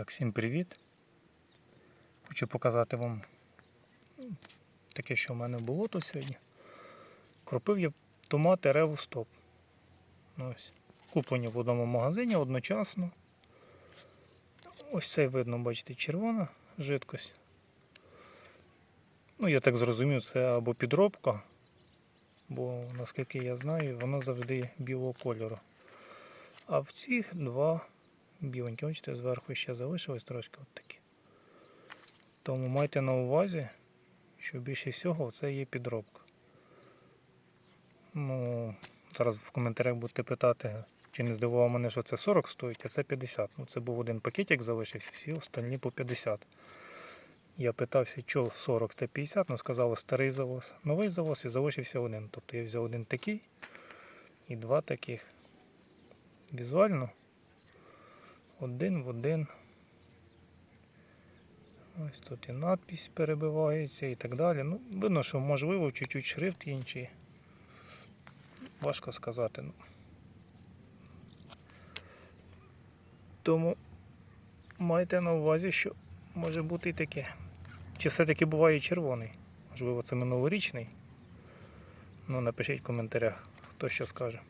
Так, всім привіт. Хочу показати вам ну, таке, що в мене було тут сьогодні. Кропив я томати Реву Стоп. Ось. Куплені в одному магазині одночасно. Ось цей видно, бачите, червона жидкость. Ну, я так зрозумів, це або підробка, бо наскільки я знаю, воно завжди білого кольору. А в цих два біленькі. Бачите, зверху ще залишилось трошки от такі. Тому майте на увазі, що більше всього це є підробка. Ну, зараз в коментарях будете питати, чи не здивувало мене, що це 40 стоїть, а це 50. Ну, це був один пакетик залишився, всі остальні по 50. Я питався, що 40 та 50, ну сказали старий завоз, новий завоз і залишився один. Тобто я взяв один такий і два таких. Візуально один в один. Ось тут і надпись перебивається і так далі. Ну, видно, що можливо чуть-чуть шрифт інший. Важко сказати. Ну. Тому майте на увазі, що може бути і таке. Чи все-таки буває червоний? Можливо, це минулорічний. Ну, напишіть в коментарях, хто що скаже.